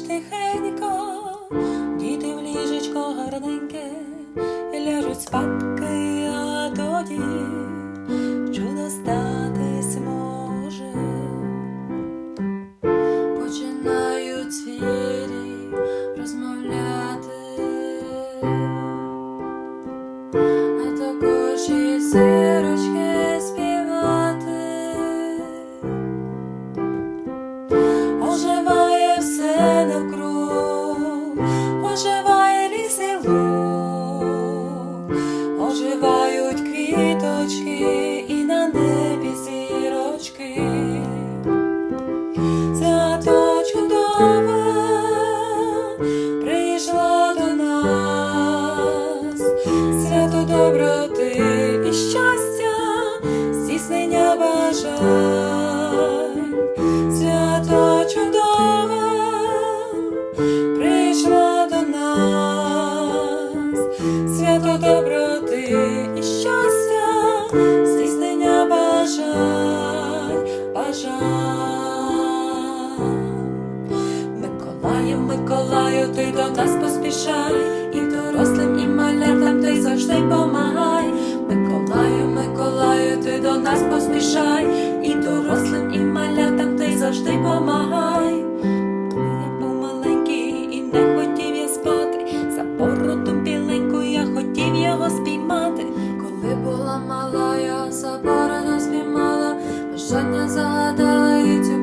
тихенько, діти в ліжечко гарненьке, ляжуть спадки, а тоді чудо статись може. Починають звірі розмовляти, квіточки і на небі зірочки. Свято чудове прийшло до нас, свято доброти і щастя, здійснення бажань, свято чудове прийшло до нас, свято Миколаїв, Миколаю, ти до нас поспішай, і дорослим, і малятам ти завжди помагай. Миколаю, Миколаю, ти до нас поспішай, і дорослим, і малятам ти завжди помагай. Я був маленький і не хотів я спати. За пороту біленьку я хотів його спіймати. Коли була мала, я заборона спіймала, бажання загадала і цю